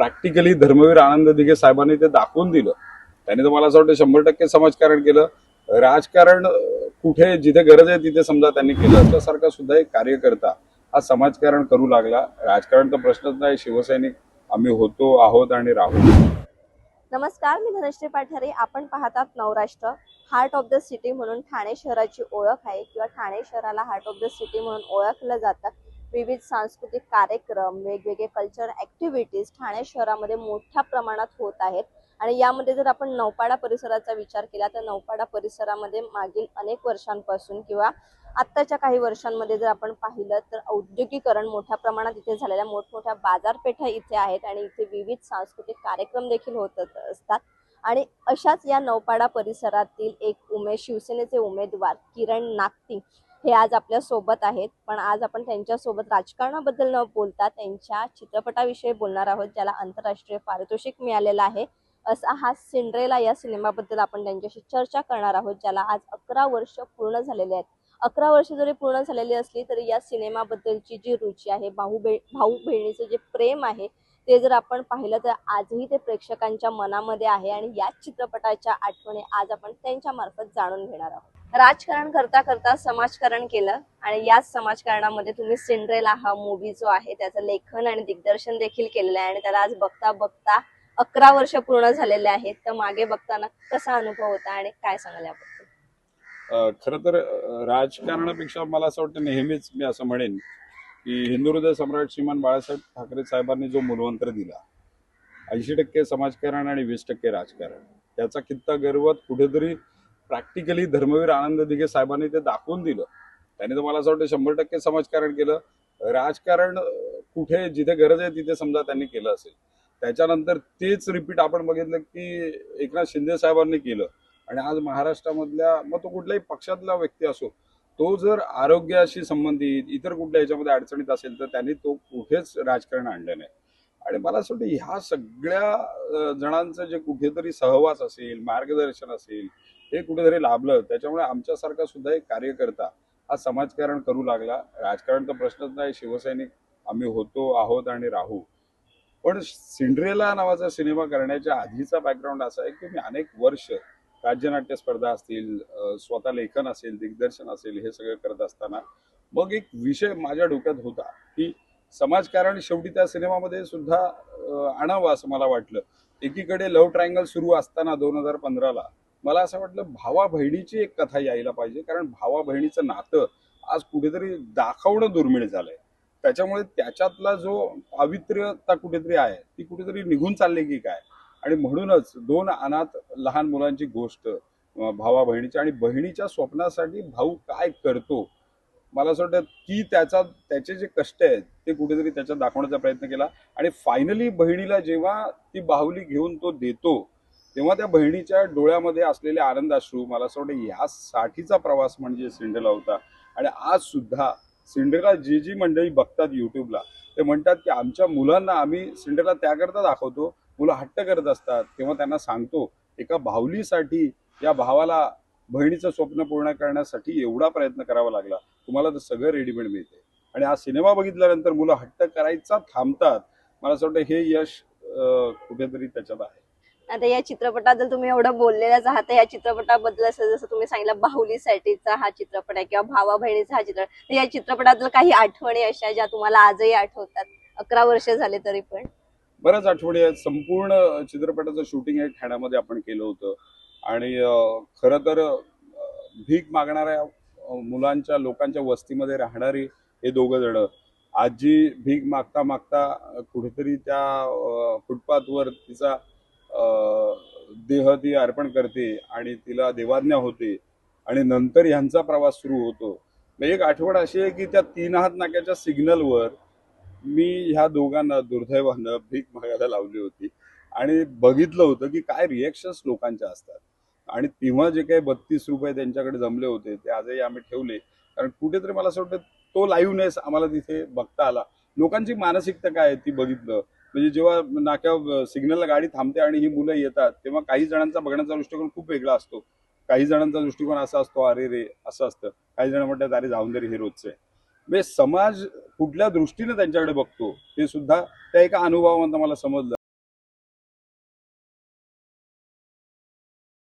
Practically Dharmaveer Anand Dighe साहेबांनी ते दाखवून दिलं. त्याने तर मला असं वाटतं शंभर टक्के समाजकारण केलं. राजकारण कुठे जिथे गरज आहे तिथे समजा त्यांनी केलं असल्यासारखा सुद्धा एक कार्यकर्ता हा समाजकारण करू लागला. राजकारण तर प्रश्नच नाही शिवसैनिक आम्ही होतो आहोत आणि राहू. नमस्कार मी धनश्री पाठारे. आपण पाहतात Navrashtra heart of the city म्हणून ठाणे शहराची ओळख आहे किंवा ठाणे शहराला हार्ट ऑफ द सिटी म्हणून ओळखलं जातं. विविध सांस्कृतिक कार्यक्रम वेगवेगळे कल्चर ऍक्टिव्हिटीज ठाणे शहरामध्ये मोठ्या प्रमाणात होत आहेत. आणि यामध्ये जर आपण नौपाडा परिसराचा विचार केला तर नौपाडा परिसरामध्ये मागील अनेक वर्षांपासून किंवा आत्ताच्या काही वर्षांमध्ये जर आपण पाहिलं तर औद्योगिकरण मोठ्या प्रमाणात इथे झालेल्या मोठमोठ्या बाजारपेठा इथे आहेत आणि इथे विविध सांस्कृतिक कार्यक्रम देखील होत असतात. आणि अशाच या नौपाडा परिसरातील एक उमेद शिवसेनेचे उमेदवार किरण नागती हे आज आपल्यासोबत आहेत. पण आज आपण त्यांच्यासोबत राजकारणाबद्दल न बोलता त्यांच्या चित्रपटाविषयी बोलणार आहोत ज्याला आंतरराष्ट्रीय पारितोषिक मिळालेलं आहे. असा हा सिंड्रेला या सिनेमाबद्दल आपण त्यांच्याशी चर्चा करणार आहोत ज्याला आज अकरा वर्ष पूर्ण झालेले आहेत. अकरा वर्ष जरी पूर्ण झालेली असली तरी या सिनेमाबद्दलची जी रुची आहे भाऊ बे भाऊ बहिणीचं जे प्रेम आहे ते जर आपण पाहिलं तर आजही ते प्रेक्षकांच्या मनामध्ये आहे. आणि याच चित्रपटाच्या आठवणी आज आपण त्यांच्यामार्फत जाणून घेणार आहोत. राजकारण करता करता समाजकारण केलं आणि याच समाजकारणामध्ये तुम्ही सिंड्रेला हा मूवी जो आहे त्याचं लेखन आणि दिग्दर्शन देखील केलेलं आहे आणि त्याला आज बघता बघता अकरा वर्ष पूर्ण झालेले आहेत. तर मागे बघताना कसा अनुभव होता आणि काय सांगाल याबद्दल? खर तर राजकारणापेक्षा मला असं वाटतं नेहमीच मी असं म्हणेन की हिंदू हृदय सम्राट श्रीमान बाळासाहेब ठाकरे साहेबांनी जो मूलमंत्र दिला ऐंशी टक्के समाजकारण आणि वीस टक्के राजकारण त्याचा कित्ता गर्वत कुठेतरी प्रॅक्टिकली धर्मवीर आनंद दिघे साहेबांनी ते दाखवून दिलं. त्याने तर मला असं वाटतं शंभर टक्के समाजकारण केलं. राजकारण कुठे जिथे गरज आहे तिथे समजा त्यांनी केलं असेल. त्याच्यानंतर तेच रिपीट आपण बघितलं की एकनाथ शिंदे साहेबांनी केलं. आणि आज महाराष्ट्रामधल्या मग तो कुठल्याही पक्षातला व्यक्ती असो तो जर आरोग्याशी संबंधित इतर कुठल्या ह्याच्यामध्ये अडचणीत असेल तर त्यांनी तो कुठेच राजकारण आणलं नाही. आणि मला असं वाटतं ह्या सगळ्या जणांचं जे कुठेतरी सहवास असेल मार्गदर्शन असेल हे कुठेतरी लाभलं. त्याच्यामुळे आमच्यासारखा सुद्धा एक कार्यकर्ता हा समाजकारण करू लागला. राजकारण तर प्रश्नच नाही. शिवसैनिक आम्ही होतो आहोत आणि राहू. पण सिंड्रेला नावाचा सिनेमा करण्याच्या आधीचा बॅकग्राऊंड असा आहे की मी अनेक वर्ष राज्यनाट्य स्पर्धा असतील स्वतः लेखन असेल दिग्दर्शन असेल हे सगळं करत असताना मग एक विषय माझ्या डोक्यात होता की समाजकारण शेवटी त्या सिनेमामध्ये सुद्धा आणावं असं मला वाटलं. एकीकडे लव्ह ट्रायंगल सुरू असताना दोन हजार पंधराला मला असं वाटलं भावा बहिणीची एक कथा यायला पाहिजे कारण भावा बहिणीचं नातं आज कुठेतरी दाखवणं दुर्मिळ झालंय. त्याच्यामुळे त्याच्यातला जो पावित्र्यता कुठेतरी आहे ती कुठेतरी निघून चालली की काय? आणि म्हणूनच दोन अनाथ लहान मुलांची गोष्ट भावा बहिणीची आणि बहिणीच्या स्वप्नासाठी भाऊ काय करतो? मला असं वाटतं की त्याचा त्याचे जे कष्ट आहेत ते कुठेतरी त्याच्यात दाखवण्याचा प्रयत्न केला. आणि फायनली बहिणीला जेव्हा ती बाहुली घेऊन तो देतो तेव्हा त्या बहिणीच्या डोळ्यामध्ये असलेले आनंदाश्रू मला असं वाटतं यासाठीचा प्रवास म्हणजे सिंडेला होता. आणि आज सुद्धा सिंडेला जी जी मंडळी बघतात युट्यूबला ते म्हणतात की आमच्या मुलांना आम्ही सिंडेला त्याकरता दाखवतो मुलं हट्ट करत असतात. तेव्हा त्यांना सांगतो एका भावलीसाठी या भावाला बहिणीचं स्वप्न पूर्ण करण्यासाठी एवढा प्रयत्न करावा लागला. तुम्हाला तर सगळं रेडीमेड मिळते. आणि हा सिनेमा बघितल्यानंतर मुलं हट्ट करायचा थांबतात. मला असं वाटतं हे यश कुठेतरी त्याच्यात आहे. आता या चित्रपटाबद्दल तुम्ही एवढं बोललेलाच आहात तर या चित्रपटाबद्दल असं जसं तुम्ही सांगितलं बाहुलीसाठीचा हा चित्रपट आहे किंवा भावा बहिणीचा हा चित्रपट तर या चित्रपटातलं काही आठवणी अशा ज्या तुम्हाला आजही आठवतात? अकरा वर्ष झाले तरी पण. बऱ्याच आठवणी आहेत. संपूर्ण चित्रपटाचं शूटिंग आहे ठाण्यामध्ये आपण केलं होतं. आणि खर खरं तर भीक मागणाऱ्या मुलांच्या लोकांच्या वस्तीमध्ये राहणारी हे दोघं जण आजी भीक मागता मागता कुठेतरी त्या फुटपाथवर तिचा देह ती अर्पण करते आणि तिला देवाज्ञा होते आणि नंतर ह्यांचा प्रवास सुरू होतो. एक आठवण अशी आहे की त्या तीन हात नाक्याच्या सिग्नलवर मी ह्या दोघांना दुर्दैवानं भीक मागायला लावली होती. आणि बघितलं होतं की काय रिएक्शन्स लोकांच्या असतात. आणि तेव्हा जे काही बत्तीस रुपये त्यांच्याकडे जमले होते ते आजही आम्ही ठेवले. कारण कुठेतरी मला असं वाटतं तो लाईव्हनेस आम्हाला तिथे बघता आला. लोकांची मानसिकता काय आहे ती बघितलं. म्हणजे जेव्हा नाक्या सिग्नलला गाडी थांबते आणि ही मुलं येतात तेव्हा काही जणांचा बघण्याचा दृष्टिकोन खूप वेगळा असतो. काही जणांचा दृष्टिकोन असा असतो अरे रे असं असतं. काही जण म्हणतात अरे जाऊन तरी हे रोजचं. आहे म्हणजे समाज कुठल्या दृष्टीने त्यांच्याकडे बघतो ते सुद्धा त्या एका अनुभवामधनं मला समजलं.